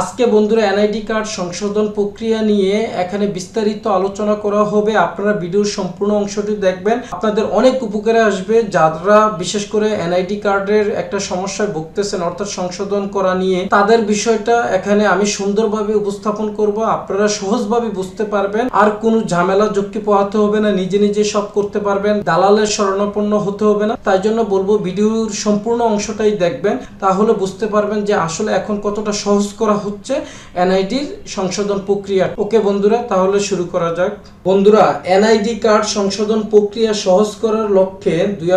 আজকে বন্ধুরা NID card সংশোধন প্রক্রিয়া নিয়ে এখানে বিস্তারিত আলোচনা করা হবে। আপনারা ভিডিওর সম্পূর্ণ অংশটি দেখবেন। আপনাদের অনেক উপকারে আসবে। যারা বিশেষ করে এনআইডি কার্ডের একটা সমস্যায় ভুগতেছেন, অর্থাৎ সংশোধন করা নিয়ে, তাদের বিষয়টা এখানে আমি সুন্দরভাবে উপস্থাপন করব। আপনারা সহজভাবে বুঝতে পারবেন। আর কোনো ঝামেলা, যুক্তি পোহাতে হবে না। নিজে নিজে সব করতে পারবেন। দালালের শরণাপন্ন হতে হবে না। তাই জন্য বলব, ভিডিওর সম্পূর্ণ অংশটাই দেখবেন। তাহলে বুঝতে পারবেন যে আসলে এখন কতটা সহজ করা হচ্ছে এনআইডির সংশোধন প্রক্রিয়া। ওকে বন্ধুরা, তাহলে শুরু করা যাক। বন্ধুরা, এনআইডি কার্ড সংশোধন প্রক্রিয়া সহজ করার লক্ষ্যে দুই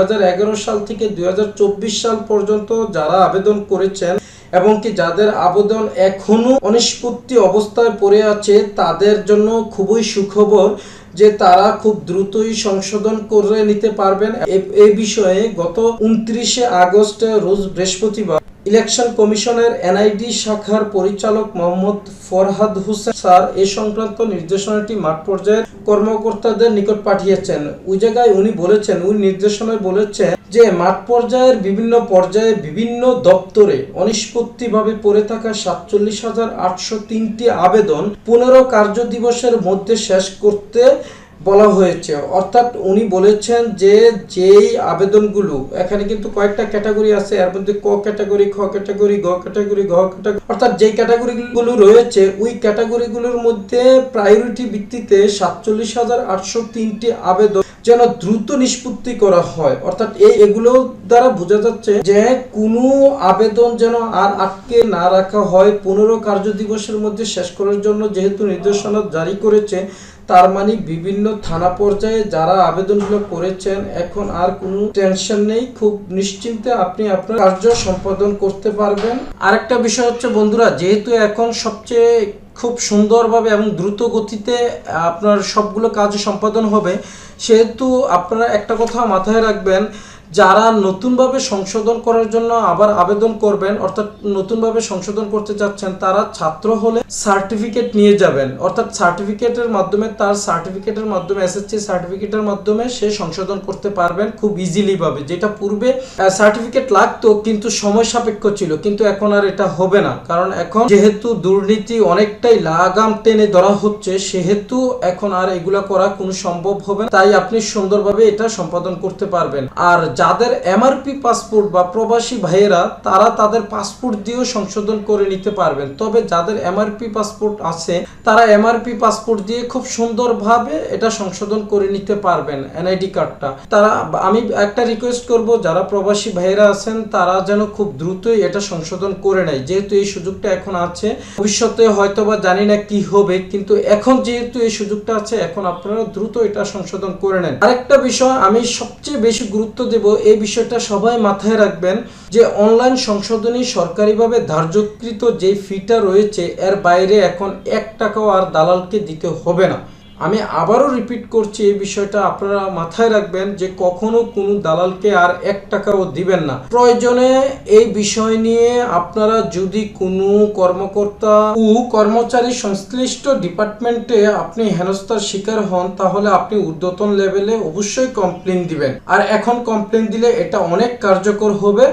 সাল থেকে দুই সাল পর্যন্ত যারা আবেদন করেছেন এবং কি যাদের আবেদন এখনও অনিষ্পত্তি অবস্থায় পড়ে আছে, তাদের জন্য খুবই সুখবর যে তারা খুব দ্রুতই সংশোধন করে নিতে পারবেন। এ- এই বিষয়ে গত উনত্রিশে আগস্ট, রোজ বৃহস্পতিবার ইলেকশন কমিশনের এনআইডি শাখার পরিচালক মোহাম্মদ ফরহাদ হোসেন স্যার এ সংক্রান্ত নির্দেশনাটি মাঠ পর্যায়ের কর্মকর্তাদের নিকট পাঠিয়েছেন। ওই জায়গায় উনি বলেছেন ওই নির্দেশনায় বলেছেন যে, মাঠ পর্যায়ের বিভিন্ন পর্যায়ে বিভিন্ন দপ্তরে অনিষ্পত্তিভাবে পড়ে থাকা সাতচল্লিশ হাজার আটশো তিনটি আবেদন পনেরো কার্য দিবসের মধ্যে শেষ করতে বলা হয়েছে। অর্থাৎ উনি বলেছেন যে যেই আবেদনগুলো, এখানে কিন্তু কয়েকটা ক্যাটাগরি আছে, এর মধ্যে ক ক্যাটাগরি, খ ক্যাটাগরি, গ ক্যাটাগরি, ঘ ক্যাটাগরি, অর্থাৎ যেই ক্যাটাগরিগুলো রয়েছে, ওই ক্যাটাগরিগুলোর মধ্যে প্রায়োরিটি ভিত্তিতে সাতচল্লিশ হাজার আটশো তিনটি আবেদন যেন দ্রুত নিষ্পত্তি করা হয়। অর্থাৎ এই এগুলো দ্বারা বোঝা যাচ্ছে যে কোনো আবেদন যেন আর আটকে না রাখা হয়। পনেরো কার্য দিবসের মধ্যে শেষ করার জন্য যেহেতু নির্দেশনা জারি করেছে তার মানে বিভিন্ন থানা পর্যায়ে যারা আবেদনগুলো করেছেন, এখন আর কোনো টেনশন নেই। খুব নিশ্চিন্তে আপনি আপনার কার্য সম্পাদন করতে পারবেন। আরেকটা বিষয় হচ্ছে বন্ধুরা, যেহেতু এখন সবচেয়ে খুব সুন্দরভাবে এবং দ্রুত গতিতে আপনার সবগুলো কাজ সম্পাদন হবে, সেহেতু আপনারা একটা কথা মাথায় রাখবেন যারা নতুনভাবে সংশোধন করার জন্য আবার আবেদন করবেন, অর্থাৎ নতুনভাবে সংশোধন করতে চাচ্ছেন, তারা ছাত্র হলে সার্টিফিকেট নিয়ে যাবেন। অর্থাৎ সার্টিফিকেটের মাধ্যমে, তার সার্টিফিকেটের মাধ্যমে এসএসসি সার্টিফিকেটের মাধ্যমে সে সংশোধন করতে পারবেন খুব ইজিলি ভাবে যেটা পূর্বে সার্টিফিকেট লাগতো, কিন্তু সময় সাপেক্ষ ছিল। কিন্তু এখন আর এটা হবে না। কারণ এখন যেহেতু দুর্নীতি অনেকটাই লাগাম টেনে ধরা হচ্ছে, সেহেতু এখন আর এগুলা করা কোনো সম্ভব হবে তাই আপনি সুন্দরভাবে এটা সম্পাদন করতে পারবেন। আর যাদের এমআরপি পাসপোর্ট বা প্রবাসী ভাইয়েরা, তারা তাদের পাসপোর্ট দিয়েও সংশোধন করে নিতে পারবেন। তবে যাদের এমআরপি পাসপোর্ট আছে, তারা এমআরপি পাসপোর্ট দিয়ে খুব সুন্দরভাবে এটা সংশোধন করে নিতে পারবেন এনআইডি কার্ডটা তারা, আমি একটা রিকোয়েস্ট করব, যারা প্রবাসী ভাইয়েরা আছেন, তারা যেন খুব দ্রুতই এটা সংশোধন করে নেয়। যেহেতু এই সুযোগটা এখন আছে, ভবিষ্যতে হয়তো বা জানি না কি হবে, কিন্তু এখন যেহেতু এই সুযোগটা আছে, এখন আপনারা দ্রুত এটা সংশোধন করে নেন। আরেকটা বিষয় আমি সবচেয়ে বেশি গুরুত্ব দেব এই বিষয়টা সবাই মাথায় রাখবেন যে অনলাইন সংশোধনী সরকারিভাবে ধার্যকৃত যে ফিটা রয়েছে, এর বাইরে এখন এক টাকাও আর দালালকে দিতে হবে না। আমি আবারও রিপিট করছি এই বিষয়টা আপনারা মাথায় রাখবেন যে কখনো কোনো দালালকে আর এক টাকাও দিবেন না। প্রয়োজনে এই বিষয় নিয়ে আপনারা যদি কোনো কর্মকর্তা ও কর্মচারী সংশ্লিষ্ট ডিপার্টমেন্টে আপনি হেনস্থার শিকার হন, তাহলে আপনি ঊর্ধ্বতন লেভেলে অবশ্যই কমপ্লেন দিবেন। আর এখন কমপ্লেন দিলে এটা অনেক কার্যকর হবে,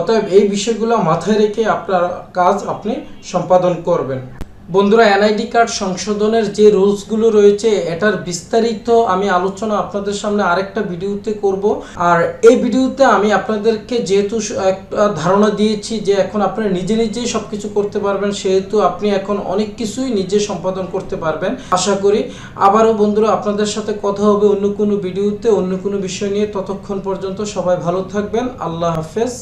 অতএব এই বিষয়গুলো মাথায় রেখে আপনার কাজ আপনি সম্পাদন করবেন। বন্ধুরা এনআইডি কার্ড সংশোধনের যে রুলসগুলো রয়েছে, এটার বিস্তারিত আমি আলোচনা আপনাদের সামনে আরেকটা ভিডিওতে করব। আর এই ভিডিওতে আমি আপনাদেরকে যেহেতু একটা ধারণা দিয়েছি যে এখন আপনারা নিজে নিজেই সবকিছু করতে পারবেন, সেহেতু আপনি এখন অনেক কিছুই নিজে সম্পাদন করতে পারবেন। আশা করি আবারও বন্ধুরা আপনাদের সাথে কথা হবে অন্য কোনো ভিডিওতে, অন্য কোনো বিষয় নিয়ে। ততক্ষণ পর্যন্ত সবাই ভালো থাকবেন। আল্লাহ হাফেজ।